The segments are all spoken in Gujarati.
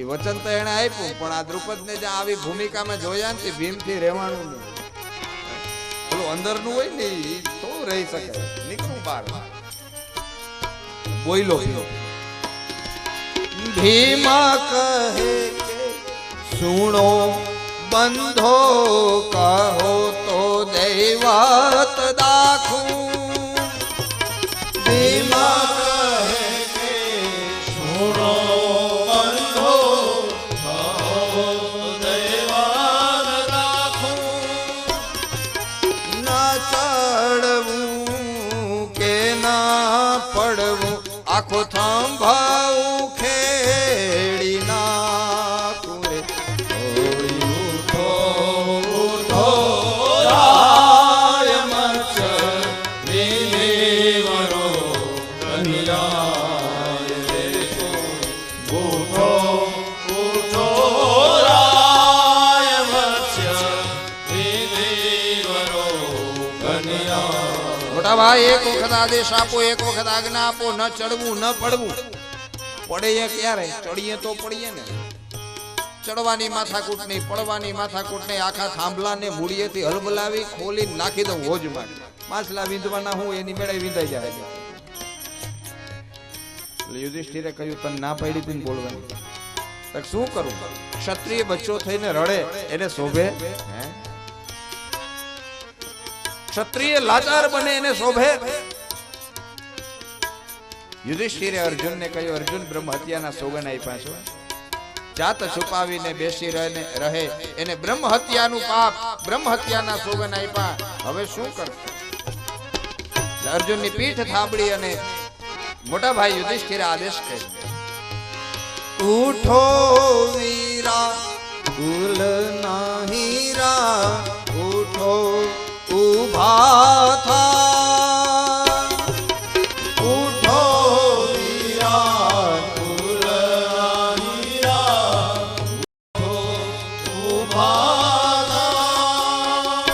એ વચન તો એને આપ્યું, પણ આ દ્રુપદ ને જે આવી ભૂમિકામાં જોયા ને તે ભીમથી રહેવાનું નહીં. પેલું અંદરનું હોય ને તો રહી શકે. નીકળું બહાર. બોયલો. ભીમ કહે સુણો બંધો કહો તો દૈવાત દાખું ભાઈ એક વખત આદેશ આપો, એક વખત આજ્ઞા આપો, ન ચડવું, ન પડવું. પડે ક્યારે? ચડીએ તો પડીએ ને. ચડવાની માથાકૂટ નહીં, પડવાની માથાકૂટ નહીં. આખા થાંભલાને મૂળિયેથી હલબલાવી ખોલી નાખી દઉં હોજમાં માછલા વીંધવાના હું, એની મેળે વીંધાઈ જાય યુધિષ્ઠિરે કહ્યું, તને ના પડી હતી બોલવાની. શું કરું? ક્ષત્રિય બચ્ચો થઈને રડે, એને શોભે? ક્ષત્રિય લાચાર બને એને શોભે. યુધિષ્ઠિરે અર્જુનને કહ્યું, અર્જુન, બ્રહ્મ હત્યાના સોગન આપ્યા છો. જાત છુપાવીને બેસી રહે રહે. એને બ્રહ્મ હત્યાનું પાપ, બ્રહ્મ હત્યાના સોગન આપ્યા. હવે શું કરશે? અર્જુનની પીઠ થાબડી અને મોટા ભાઈ યુધિષ્ઠિરે આદેશ કર્યો ઉઠો વીરા, ભૂલ નાહીરા ઉઠો ઊભા થા ઉઠો વીરા ભૂલ નાહીરા ઊભા થા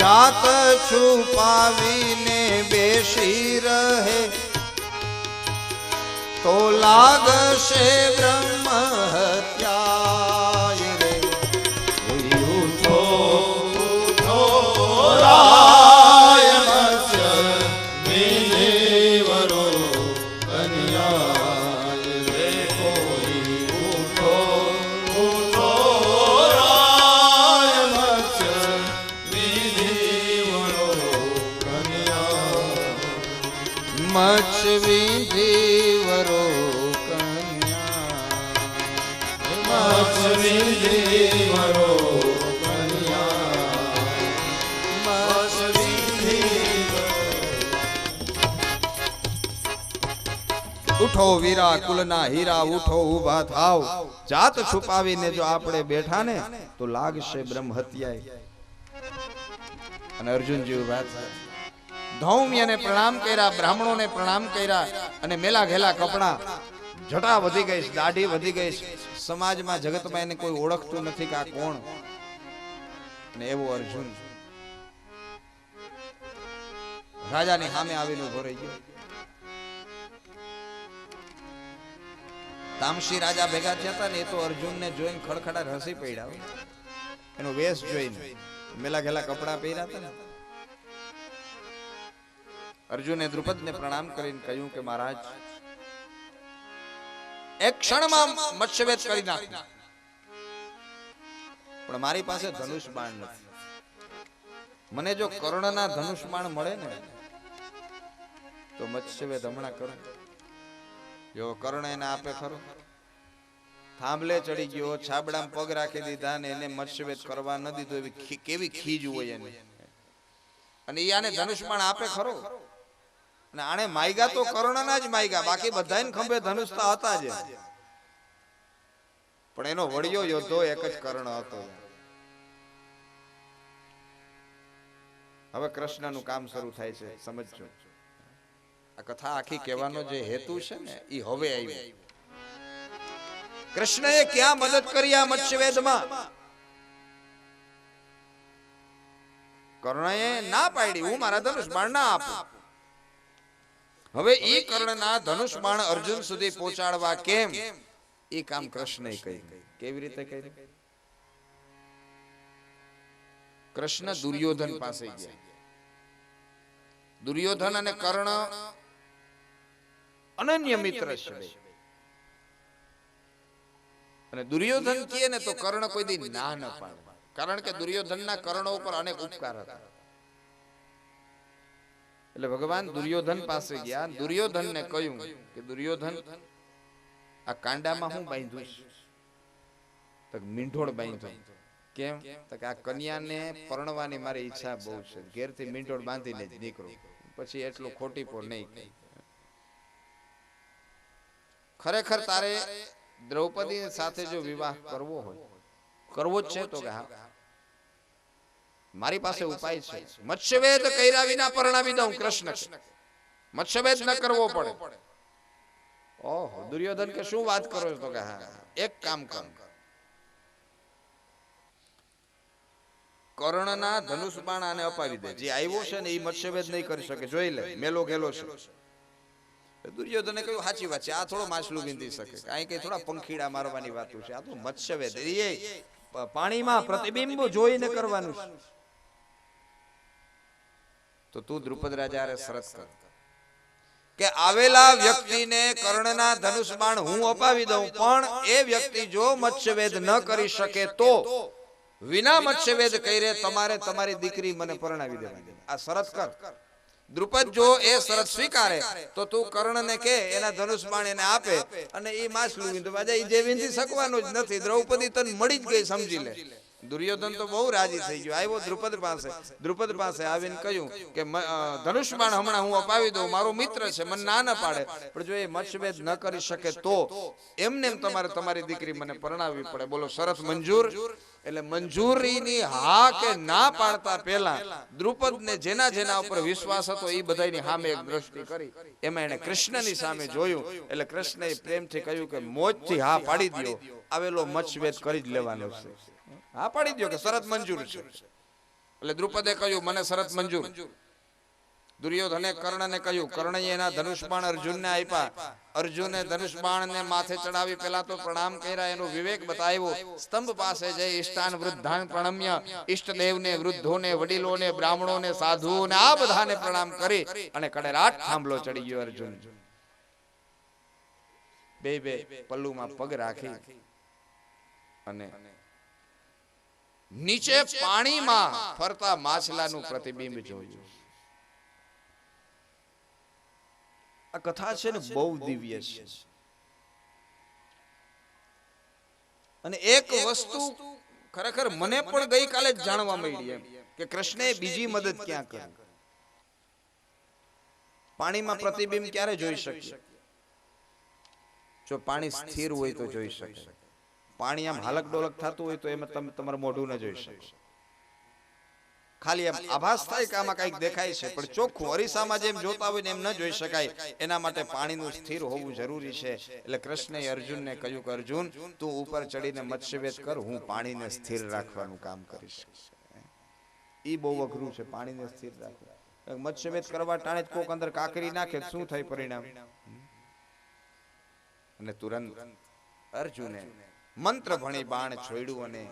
જાત છુપાવીને બેસી રહે તો લાગશે બ્રહ્મ ઉઠો વીરા કુલના હીરા, ઉઠો ઊભા થાવ. જાત છુપાવીને જો આપણે બેઠા ને, તો લાગશે બ્રહ્મ હત્યાય અને અર્જુનજી ઊભા થયા. ધૌમ્યને પ્રણામ કર્યા, બ્રાહ્મણોને પ્રણામ કર્યા અને મેલા ઘેલા કપડા. જટા વધી ગઈ દાઢી વધી ગઈ સમાજમાં જગતમાં એને કોઈ ઓળખતું નથી કે આ કોણ. ને એવો અર્જુન રાજાની સામે આવીને ઊભો રહી ગયો. તામસી રાજા ભેગા થયા હતા ને એ તો અર્જુનને જોઈને ખડખડા હસી પડ્યા એનો વેશ જોઈને મેલા ઘેલા કપડા પહેર્યા હતા ને. અર્જુને દ્રુપદને પ્રણામ કરીને કહ્યું કે મહારાજ, એક ક્ષણમાં મત્સ્યવેદ કરી નાખ. પણ મારી પાસે ધનુષ બાણ નથી. મને જો કર્ણના ધનુષ બાણ મળે ને, તો મત્સ્યવેદ હમણાં કરું. જો કર્ણ એને આપે ખરો? થાંભલે ચડી ગયો, છાબડામાં પગ રાખી દીધા ને એને મત્સ્યવેદ કરવા ન દીધો, એવી કેવી ખીજ હોય એની. અને એ આને ધનુષબાણ આપે ખરો? અને આણે માયગા તો કર્ણના જ માયગા, બાકી બધાને ખંભે ધનુષ તો હતા જ પણ એનો વડિયો યોદ્ધો એક જ કર્ણ હતો. હવે કૃષ્ણનું કામ શરૂ થાય છે, સમજજો. આ કથા આખી કહેવાનો જે હેતુ છે ને એ હવે આવી કૃષ્ણએ ક્યાં મદદ કરી આ મત્સ્યવેદમાં? કર્ણએ ના પાડી, હું મારા ધનુષ બાણ ના આપું. હવે ઈ કર્ણના ધનુષ બાણ અર્જુન સુધી પહોંચાડવા કેમ? એ કામ કૃષ્ણએ કહી કેવી રીતે કૃષ્ણ દુર્યોધન પાસે ગયા. દુર્યોધન અને કર્ણ અનન્ય મિત્ર છે અને દુર્યોધન કહે ને તો કર્ણ કોઈ દી ના ન પાડે. કારણ કે દુર્યોધનના કર્ણો ઉપર અનેક ઉપકાર હતા. એટલે ભગવાન દુર્યોધન પાસે ગયા. દુર્યોધનને કહ્યું કે દુર્યોધન આ કાંડામાં હું બાંધું? તો મીંઢોળ બાંધો. કેમ? તો કે આ કન્યાને પરણવાની મારી ઈચ્છા બહુ છે. ઘેરથી મીંઢોળ બાંધીને જ નીકળું. પછી એટલું ખોટી પણ નહીં. ખરેખર તારે દ્રૌપદી સાથે જો વિવાહ કરવો હોય કરવો જ છે તો કે હા. મારી પાસે ઉપાય છે. મત્સ્યવેદ કર્યા વિના પરણાવી દઉં કૃષ્ણ મત્સ્યવેદ ન કરવો પડે. ઓહો દુર્યોધન કે શું વાત કરો છો તો કે હા. એક કામ કર. કર્ણના ધનુષ બાણ આને અપાવી દે. જે આવ્યો છે ને એ મત્સ્યવેદ નહીં કરી શકે. જોઈ લે મેલો ગેલો છે. દુર્યોધને કહ્યું સાચી વાત છે આ થોડો માછલું બીંધી શકે. કાંઈ કઈ થોડા પંખીડા મારવાની વાતો છે. આ તો મત્સ્યવેદ. એ પાણીમાં પ્રતિબિંબ જોઈને કરવાનું છે. તો તું દ્રુપદ રાજા શરત કર. કે આવેલા વ્યક્તિને કર્ણના ધનુષ બાણ હું અપાવી દઉં પણ એ વ્યક્તિ જો મત્સ્યવેદ ન કરી શકે તો વિના મત્સ્યવેદ કરે તમારે તમારી દીકરી મને પરણાવી દેવાની. આ શરત કર. દ્રુપદ જો એ શરત સ્વીકારે, તો તું કર્ણને કે, એના ધનુષ બાણ એને આપે અને એ માછલું વિંધવા જાય. જે વિંધી શકવાનું જ નથી. દ્રૌપદી તને મળી જ ગઈ, સમજી લે. દુર્યોધન તો બહુ રાજી થઈ ગયો. આવ્યો દ્રુપદ પાસે. દ્રુપદ પાસે આવીને કહ્યું કે ધનુષ બાણ હમણાં હું અપાવી દઉં. મારો મિત્ર છે. મને ના ના પાડે. પણ જો એ મત્સ્યભેદ ન કરી શકે તો એમને એમ તમારે તમારી દીકરી મને પરણાવવી પડે. બોલો શરત મંજૂર. એટલે મંજૂરીની હા કે ના પાડતા પહેલા. દ્રુપદને જેના જેના ઉપર વિશ્વાસ હતો એ બધાની સામે એક દ્રષ્ટિ કરી. એમાં એને કૃષ્ણની સામે જોયું. એટલે કૃષ્ણએ પ્રેમથી કહ્યું કે મોજથી હા પાડી દો આવેલો મત્સ્યભેદ કરી જ લેવાનો છે હા પાડી દો કે શરત મંજૂર છે. એટલે દ્રુપદે કહ્યું મને શરત મંજૂર. દુર્યોધને કર્ણને કહ્યું કર્ણએ એના ધનુષબાણ અર્જુનને આપ્યા અર્જુને ધનુષબાણને માથે ચડાવી પેલા તો પ્રણામ કર્યા એનો વિવેક બતાવ્યો સ્તંભ પાસે જઈ ઈષ્ટાન વૃદ્ધાન પ્રણમ્ય ઈષ્ટદેવને વૃદ્ધોને વડીલોને બ્રાહ્મણોને સાધુઓને આ બધાને પ્રણામ કરી. અને કડેરાટ થાંભલો ચડી ગયો અર્જુન. બે બે પલ્લુમાં પગ રાખી અને નીચે પાણીમાં ફરતા માછલાનું પ્રતિબિંબ જોયું. આ કથા છે ને બહુ દિવ્ય છે. અને એક વસ્તુ ખરેખર મને પણ ગઈકાલે જ જાણવા મળી એમ કે કૃષ્ણે બીજી મદદ ક્યાં કરી? પાણીમાં પ્રતિબિંબ ક્યારે જોઈ શકીએ? જો પાણી સ્થિર હોય તો જોઈ શકે. પાણી આમ હાલક ડોલક થતું હોય તો એમાં તમે તમારું મોઢું ન જોઈ શકો. ખાલી એમ આભાસ થાય કે આમાં કંઈક દેખાય છે, પણ ચોખ્ખું અરીસામાં જેમ જોતા હોય એમ ન જોઈ શકાય. એના માટે પાણીનું સ્થિર હોવું જરૂરી છે. એટલે કૃષ્ણએ અર્જુનને કહ્યું કે, અર્જુન, તું ઉપર ચડીને મત્સ્યવેદ કર, હું પાણીને સ્થિર રાખવાનું કામ કરીશ. ઈ બહુ અઘરું છે, પાણીને સ્થિર રાખવું. મત્સ્યવેદ કરવા ટાણે જ કોક અંદર કાકરી નાખે, શું થાય પરિણામ? અને તુરંત અર્જુને મંત્ર ભણી બાણ છોડ્યું અને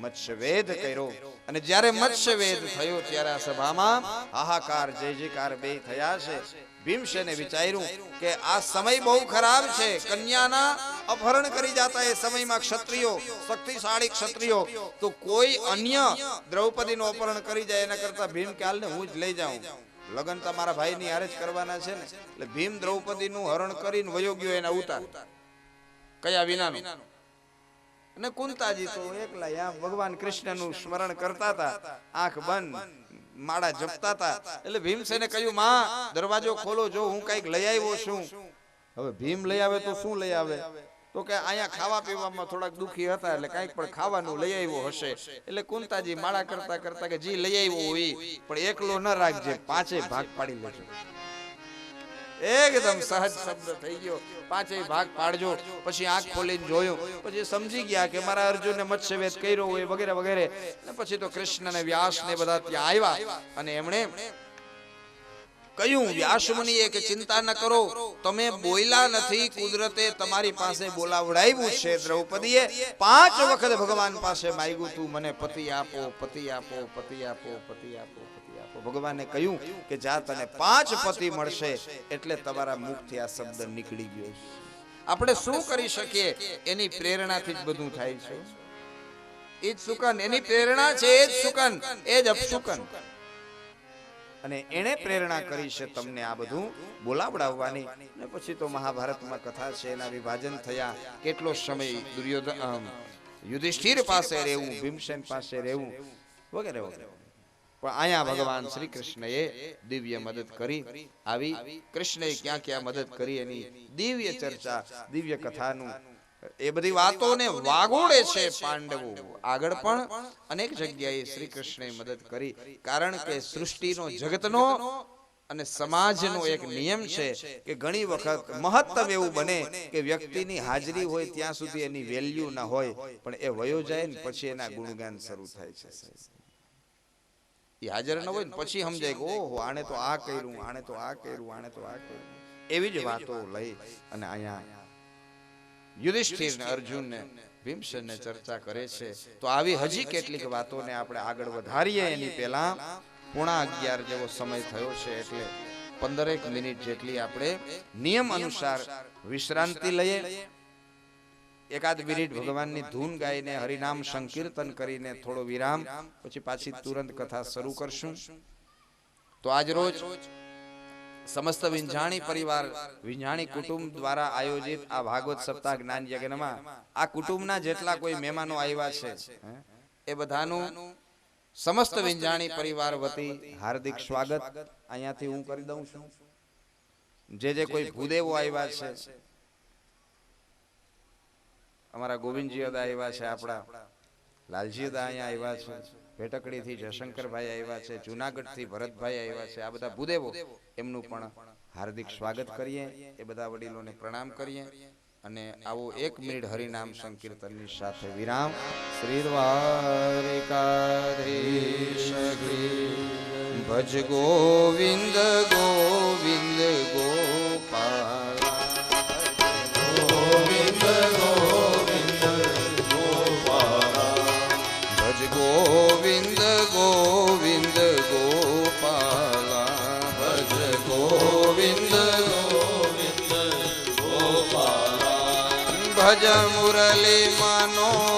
મત્સ્યવેદ કર્યો. અને જ્યારે મત્સ્યવેદ થયો, ત્યારે આ સભામાં હાહાકાર જય જયકાર બે થયા છે. ભીમસેને વિચાર્યું કે આ સમય બહુ ખરાબ છે. કન્યાના અપહરણ કરી જાતા એ સમયમાં ક્ષત્રિયો, શક્તિશાળી ક્ષત્રિયો, તો કોઈ અન્ય દ્રૌપદીનું અપહરણ કરી જાય એના કરતા ભીમ કે હાલને હું જ લઈ જાઉં. લગન તમારા મારા ભાઈની હારે જ કરવાના છે ને. એટલે ભીમ દ્રૌપદીનું હરણ કરીને વયો ગયો એના ઉતાર. કયા વિનાનું? અને કુંતાજી તો એકલા યા ભગવાન કૃષ્ણનું સ્મરણ કરતા હતા. આંખ બંધ, માળા જપતા હતા. એટલે ભીમસેને કહ્યું, માં, દરવાજો ખોલો, જો હું કંઈક લઈ આવ્યો છું. હવે ભીમ લઈ આવે તો શું લઈ આવે? તો કે અહીંયા ખાવા પીવામાં થોડાક દુખી હતા, એટલે કંઈક પણ ખાવાનું લઈ આવ્યો હશે. એટલે કુંતાજી માળા કરતા કરતા કે, જી, લઈ આવ્યો હોય પણ એકલો ન રાખજે, પાંચે ભાગ પાડી લેજો. એકદમ સહજ શબ્દ થઈ ગયો. પાંચેય ભાગ પાડજો. પછી આંખ ખોલીને જોયું. પછી સમજી ગયા કે મારા અર્જુને મત્સ્યવેદ કર્યો હોય વગેરે વગેરે. ને પછી તો કૃષ્ણ ને વ્યાસ ને બધા ત્યાં આવ્યા. અને એમણે કયું વ્યાસમુનિએ કે ચિંતા ન કરો. તમે બોલ્યા નથી, કુદરતે તમારી પાસે બોલાવડાવ્યું છે દ્રૌપદીએ. પાંચ વખત ભગવાન પાસે માંગ્યું તું. મને પતિ આપો પતિ આપો પતિ આપો પતિ આપો ભગવાને કહ્યું કે જા તને પાંચ પતિ મળશે એટલે તમારા મુખથી આ શબ્દ નીકળી ગયો છે. આપણે શું કરી શકીએ? એની પ્રેરણાથી જ બધું થાય છે. એ જ સુકન, એની પ્રેરણા છે એ જ સુકન, એ જ અપસુકન અને એણે પ્રેરણા કરી છે તમને આ બધું બોલાવડાવવાની. ને પછી તો મહાભારતમાં કથા છે, એના વિભાજન થયા, કેટલો સમય દુર્યોધન યુધિષ્ઠિર પાસે રહેવું, ભીમસેન પાસે રહેવું, વગેરે વગેરે. પણ અહીંયા ભગવાન શ્રી કૃષ્ણએ દિવ્ય મદદ કરી. આવી કૃષ્ણએ ક્યાં ક્યાં મદદ કરી એની દિવ્ય ચર્ચા દિવ્ય કથાનું. એ બધી વાતોને વાગોળે છે પાંડવો. આગળ પણ અનેક જગ્યાએ શ્રી કૃષ્ણએ મદદ કરી. કારણ કે સૃષ્ટિનો જગતનો અને સમાજનો એક નિયમ છે કે ઘણી વખત મહત્તમ એવું બને કે વ્યક્તિની હાજરી હોય ત્યાં સુધી એની વેલ્યુ ના હોય પણ એ વયો જાય ને પછી એના ગુણગાન શરૂ થાય છે એ હાજર ન હોય ને પછી સમજાય કે ઓહો આણે તો આ કર્યું આણે તો આ કર્યું આણે તો આ કર્યું. એવી જ વાતો લઈ અને અહીંયા યુધિષ્ઠિર ને અર્જુન ને ભીમસેન ને ચર્ચા કરે છે. તો આવી હજી કેટલીક વાતોને આપણે આગળ વધારીએ એની પહેલા. પોણા અગિયાર જેવો સમય થયો છે એટલે પંદરેક મિનિટ જેટલી આપણે નિયમ અનુસાર વિશ્રાંતિ લઈએ. એકાદ મિનિટ ભગવાનની ધૂન ગાઈને હરિનામ સંકીર્તન કરીને થોડો વિરામ પછી પાછી તુરંત કથા શરૂ કરશું. તો આજ રોજ સમસ્ત વિંજાણી પરિવાર વિંજાણી કુટુંબ દ્વારા આયોજિત આ ભાગવત સપ્તાહ જ્ઞાન યજ્ઞમાં આ કુટુંબના જેટલા કોઈ મહેમાનો આવ્યા છે એ બધાનું સમસ્ત વિંજાણી પરિવાર વતી હાર્દિક સ્વાગત. અહીંયાથી હું કરી દઉં છું. જે જે કોઈ ભૂદેવો આવ્યા છે અમારા ગોવિંદજી અદા આવ્યા છે, આપણા લાલજી અદા અહીંયા આવ્યા છે ભેટકડીથી જયશંકરભાઈ આવ્યા છે, જુનાગઢથી ભરતભાઈ આવ્યા છે, આ બધા ભૂદેવો, એમનું પણ હાર્દિક સ્વાગત કરીએ, એ બધા વડીલોને પ્રણામ કરીએ અને આવો એક મિનિટ હરિનામ સંકીર્તનની સાથે વિરામ. શ્રી ભજ ગોવિંદ ગોવિંદ ગોપાલ ભજ મુરલી મનોહર